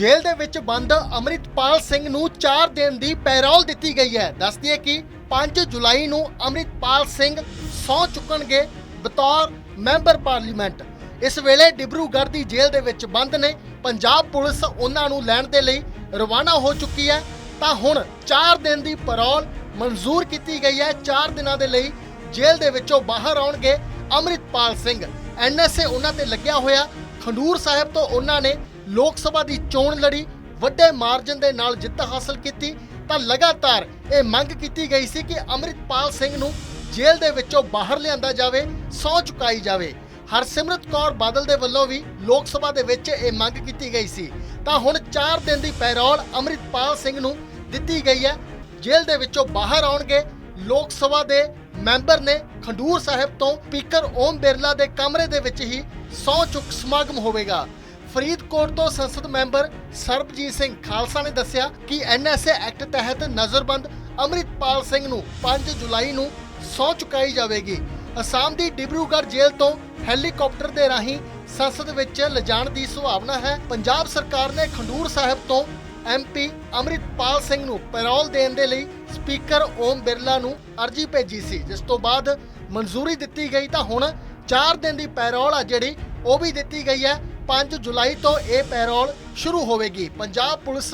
ਜੇਲ੍ਹ ਦੇ ਵਿੱਚ ਬੰਦ ਅੰਮ੍ਰਿਤਪਾਲ ਸਿੰਘ ਨੂੰ 4 ਦਿਨ ਦੀ ਪੈਰੋਲ ਦਿੱਤੀ ਗਈ ਹੈ। ਦੱਸਦੀ ਹੈ ਕਿ 5 ਜੁਲਾਈ ਨੂੰ ਅੰਮ੍ਰਿਤਪਾਲ ਸਿੰਘ ਸਹੁੰ ਚੁੱਕਣਗੇ ਬਤੌਰ ਮੈਂਬਰ ਪਾਰਲੀਮੈਂਟ। ਇਸ ਵੇਲੇ ਡਿਬਰੂਗੜ੍ਹ ਦੀ ਜੇਲ੍ਹ ਦੇ ਵਿੱਚ ਬੰਦ ਨੇ। ਪੰਜਾਬ ਪੁਲਿਸ ਉਹਨਾਂ ਨੂੰ ਲੈਣ ਦੇ ਲਈ ਰਵਾਨਾ ਹੋ ਚੁੱਕੀ ਹੈ। ਤਾਂ ਹੁਣ 4 ਦਿਨ ਦੀ ਪੈਰੋਲ ਮਨਜ਼ੂਰ ਕੀਤੀ ਗਈ ਹੈ। 4 ਦਿਨਾਂ ਦੇ ਲਈ ਜੇਲ੍ਹ ਦੇ ਵਿੱਚੋਂ ਬਾਹਰ ਆਉਣਗੇ ਅੰਮ੍ਰਿਤਪਾਲ ਸਿੰਘ। ਐਨਐਸਏ ਉਹਨਾਂ ਤੇ ਲੱਗਿਆ ਹੋਇਆ। ਖੰਡੂਰ ਸਾਹਿਬ ਤੋਂ ਉਹਨਾਂ ਨੇ ਲੋਕ ਸਭਾ ਦੀ ਚੋਣ ਲੜੀ, ਵੱਡੇ ਮਾਰਜਨ ਦੇ ਨਾਲ ਜਿੱਤ ਹਾਸਲ ਕੀਤੀ, ਤਾਂ ਲਗਾਤਾਰ ਇਹ ਮੰਗ ਕੀਤੀ ਗਈ ਸੀ ਕਿ ਅੰਮ੍ਰਿਤਪਾਲ ਸਿੰਘ ਨੂੰ ਜੇਲ੍ਹ ਦੇ ਵਿੱਚੋਂ ਬਾਹਰ ਲਿਆਂਦਾ ਜਾਵੇ, ਸਹੁੰ ਚੁਕਾਈ ਜਾਵੇ। ਹਰਸਿਮਰਤ ਕੌਰ ਬਾਦਲ ਦੇ ਵੱਲੋਂ ਵੀ ਲੋਕ ਸਭਾ ਦੇ ਵਿੱਚ ਇਹ ਮੰਗ ਕੀਤੀ ਗਈ ਸੀ। ਤਾਂ ਹੁਣ 4 ਦਿਨ ਦੀ ਪੈਰੋਲ ਅੰਮ੍ਰਿਤਪਾਲ ਸਿੰਘ ਨੂੰ ਦਿੱਤੀ ਗਈ ਹੈ। ਜੇਲ੍ਹ ਦੇ ਵਿੱਚੋਂ ਬਾਹਰ ਆਉਣਗੇ ਲੋਕ ਸਭਾ ਦੇ ਮੈਂਬਰ ਨੇ ਖੰਡੂਰ ਸਾਹਿਬ ਤੋਂ ਸਪੀਕਰ ਓਮ ਬਿਰਲਾ ਦੇ ਕਮਰੇ ਦੇ ਵਿੱਚ ਹੀ ਸਹੁੰ ਚੁੱਕ ਸਮਾਗਮ ਹੋਵੇਗਾ। ਫਰੀਦਕੋਟ ਤੋਂ ਸੰਸਦ ਮੈਂਬਰ ਸਰਬਜੀਤ ਸਿੰਘ ਖਾਲਸਾ ਨੇ ਦੱਸਿਆ ਕਿ ਐਨਐਸਏ ਐਕਟ ਤਹਿਤ ਨਜ਼ਰਬੰਦ ਅੰਮ੍ਰਿਤਪਾਲ ਸਿੰਘ ਨੂੰ 5 ਜੁਲਾਈ ਨੂੰ ਸਹੁੰ ਚੁਕਾਈ ਜਾਵੇਗੀ। ਅਸਾਮ ਦੀ ਡਿਬਰੂਗੜ੍ਹ ਜੇਲ੍ਹ ਤੋਂ ਹੈਲੀਕਾਪਟਰ ਦੇ ਰਾਹੀਂ ਸੰਸਦ ਵਿੱਚ ਲਿਜਾਣ ਦੀ ਸੰਭਾਵਨਾ ਹੈ। ਪੰਜਾਬ ਸਰਕਾਰ ਨੇ ਖੰਡੂਰ ਸਾਹਿਬ ਤੋਂ ਐਮਪੀ ਅੰਮ੍ਰਿਤਪਾਲ ਸਿੰਘ ਨੂੰ ਪੈਰੋਲ ਦੇਣ ਦੇ ਲਈ ਸਪੀਕਰ ਓਮ ਬਿਰਲਾ ਨੂੰ ਅਰਜ਼ੀ ਭੇਜੀ ਸੀ। ਜਿਸ ਤੋਂ ਬਾਅਦ ਮਨਜ਼ੂਰੀ ਦਿੱਤੀ ਗਈ ਤਾਂ ਹੁਣ 4 ਦਿਨ ਦੀ ਪੈਰੋਲ ਆ ਜਿਹੜੀ ਉਹ ਵੀ ਦਿੱਤੀ ਗਈ ਹੈ। 5 ਜੁਲਾਈ ਤੋਂ ਇਹ ਪੈਰੋਲ ਸ਼ੁਰੂ ਹੋਵੇਗੀ। ਪੰਜਾਬ ਪੁਲਿਸ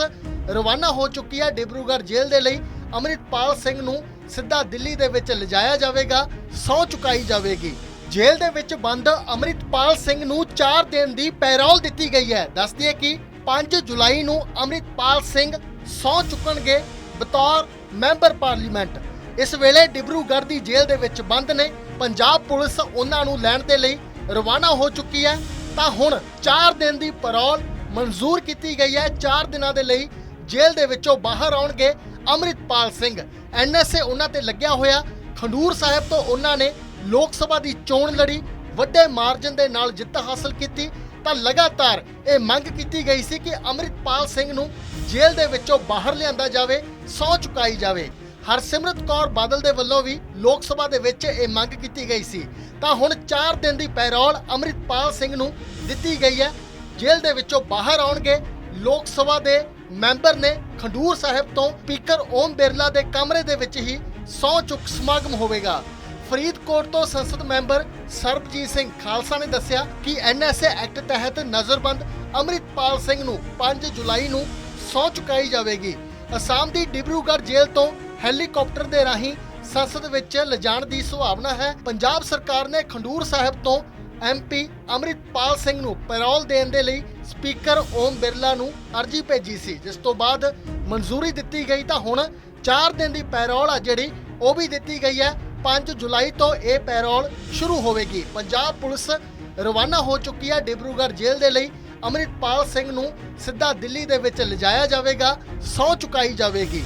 ਰਵਾਨਾ ਹੋ ਚੁੱਕੀ ਹੈ। ਡਿਬਰੂਗੜ੍ਹ ਜੇਲ੍ਹ ਦੇ ਲਈ ਅੰਮ੍ਰਿਤਪਾਲ ਸਿੰਘ ਨੂੰ ਸਿੱਧਾ ਦਿੱਲੀ ਦੇ ਵਿੱਚ ਲਿਜਾਇਆ ਜਾਵੇਗਾ, ਸਹੁੰ ਚੁਕਾਈ ਜਾਵੇਗੀ। ਜੇਲ੍ਹ ਦੇ ਵਿੱਚ ਬੰਦ ਅੰਮ੍ਰਿਤਪਾਲ ਸਿੰਘ ਨੂੰ 4 ਦਿਨ ਦੀ ਪੈਰੋਲ ਦਿੱਤੀ ਗਈ ਹੈ। ਦੱਸਦੀ ਹੈ ਕਿ 5 ਜੁਲਾਈ ਨੂੰ ਅੰਮ੍ਰਿਤਪਾਲ ਸਿੰਘ ਸਹੁੰ ਚੁੱਕਣਗੇ ਬਤੌਰ ਮੈਂਬਰ ਪਾਰਲੀਮੈਂਟ। ਇਸ ਵੇਲੇ ਡਿਬਰੂਗੜ੍ਹ ਦੀ ਜੇਲ੍ਹ ਦੇ ਵਿੱਚ ਬੰਦ ਨੇ। ਪੰਜਾਬ ਪੁਲਿਸ ਉਹਨਾਂ ਨੂੰ ਲੈਣ ਦੇ ਲਈ ਰਵਾਨਾ ਹੋ ਚੁੱਕੀ ਹੈ। ਤਾਂ ਹੁਣ 4 ਦਿਨ ਦੀ ਪੈਰੋਲ ਮਨਜ਼ੂਰ ਕੀਤੀ ਗਈ ਹੈ। 4 ਦਿਨਾਂ ਦੇ ਲਈ ਜੇਲ੍ਹ ਦੇ ਵਿੱਚੋਂ ਬਾਹਰ ਆਉਣਗੇ ਅੰਮ੍ਰਿਤਪਾਲ ਸਿੰਘ। ਐਨਐਸਏ ਉਹਨਾਂ ਤੇ ਲੱਗਿਆ ਹੋਇਆ। ਖੰਡੂਰ ਸਾਹਿਬ ਤੋਂ ਉਹਨਾਂ ਨੇ ਲੋਕ ਸਭਾ ਦੀ ਚੋਣ ਲੜੀ, ਵੱਡੇ ਮਾਰਜਨ ਦੇ ਨਾਲ ਜਿੱਤ ਹਾਸਲ ਕੀਤੀ। ਤਾਂ ਲਗਾਤਾਰ ਇਹ ਮੰਗ ਕੀਤੀ ਗਈ ਸੀ ਕਿ ਅੰਮ੍ਰਿਤਪਾਲ ਸਿੰਘ ਨੂੰ ਜੇਲ੍ਹ ਦੇ ਵਿੱਚੋਂ ਬਾਹਰ ਲਿਆਂਦਾ ਜਾਵੇ, ਸਹੁੰ ਚੁਕਾਈ ਜਾਵੇ। ਹਰਸਿਮਰਤ ਕੌਰ ਬਾਦਲ ਦੇ ਵੱਲੋਂ ਵੀ ਲੋਕ ਸਭਾ ਦੇ ਵਿੱਚ ਇਹ ਮੰਗ ਕੀਤੀ ਗਈ ਸੀ। ਤਾਂ ਹੁਣ 4 ਦਿਨ ਦੀ ਪੈਰੋਲ ਅੰਮ੍ਰਿਤਪਾਲ ਸਿੰਘ ਨੂੰ ਦਿੱਤੀ ਗਈ ਹੈ। ਜੇਲ੍ਹ ਦੇ ਵਿੱਚੋਂ ਬਾਹਰ ਆਉਣਗੇ ਲੋਕ ਸਭਾ ਦੇ ਮੈਂਬਰ ਨੇ ਖੰਡੂਰ ਸਾਹਿਬ ਤੋਂ ਸਪੀਕਰ ਓਮ ਬਿਰਲਾ ਦੇ ਕਮਰੇ ਦੇ ਵਿੱਚ ਹੀ ਸਹੁੰ ਚੁੱਕ ਸਮਾਗਮ ਹੋਵੇਗਾ। ਫਰੀਦਕੋਟ ਤੋਂ ਸੰਸਦ ਮੈਂਬਰ ਸਰਬਜੀਤ ਸਿੰਘ ਖਾਲਸਾ ਨੇ ਦੱਸਿਆ ਕਿ ਐਨਐਸਏ ਐਕਟ ਤਹਿਤ ਨਜ਼ਰਬੰਦ ਅੰਮ੍ਰਿਤਪਾਲ ਸਿੰਘ ਨੂੰ 5 ਜੁਲਾਈ ਨੂੰ ਸਹੁੰ ਚੁਕਾਈ ਜਾਵੇਗੀ। ਅਸਾਮ ਦੀ ਡਿਬਰੂਗੜ੍ਹ ਜੇਲ੍ਹ ਤੋਂ ਹੈਲੀਕਾਪਟਰ ਦੇ ਰਾਹੀਂ ਸੰਸਦ ਵਿੱਚ ਲਿਜਾਣ ਦੀ ਸੰਭਾਵਨਾ ਹੈ। ਪੰਜਾਬ ਸਰਕਾਰ ਨੇ ਖੰਡੂਰ ਸਾਹਿਬ ਤੋਂ ਐਮਪੀ ਅੰਮ੍ਰਿਤਪਾਲ ਸਿੰਘ ਨੂੰ ਪੈਰੋਲ ਦੇਣ ਦੇ ਲਈ ਸਪੀਕਰ ਓਮ ਬਿਰਲਾ ਨੂੰ ਅਰਜ਼ੀ ਭੇਜੀ ਸੀ। ਜਿਸ ਤੋਂ ਬਾਅਦ ਮਨਜ਼ੂਰੀ ਦਿੱਤੀ ਗਈ ਤਾਂ ਹੁਣ 4 ਦਿਨ ਦੀ ਪੈਰੋਲ ਆ ਜਿਹੜੀ, ਉਹ ਵੀ ਦਿੱਤੀ ਗਈ ਹੈ। 5 ਜੁਲਾਈ ਤੋਂ ਇਹ ਪੈਰੋਲ ਸ਼ੁਰੂ ਹੋਵੇਗੀ। ਪੰਜਾਬ ਪੁਲਿਸ ਰਵਾਨਾ ਹੋ ਚੁੱਕੀ ਹੈ। ਡਿਬਰੂਗੜ੍ਹ ਜੇਲ੍ਹ ਦੇ ਲਈ ਅੰਮ੍ਰਿਤਪਾਲ ਸਿੰਘ ਨੂੰ ਸਿੱਧਾ ਦਿੱਲੀ ਦੇ ਵਿੱਚ ਲਿਜਾਇਆ ਜਾਵੇਗਾ, ਸਹੁੰ ਚੁਕਾਈ ਜਾਵੇਗੀ।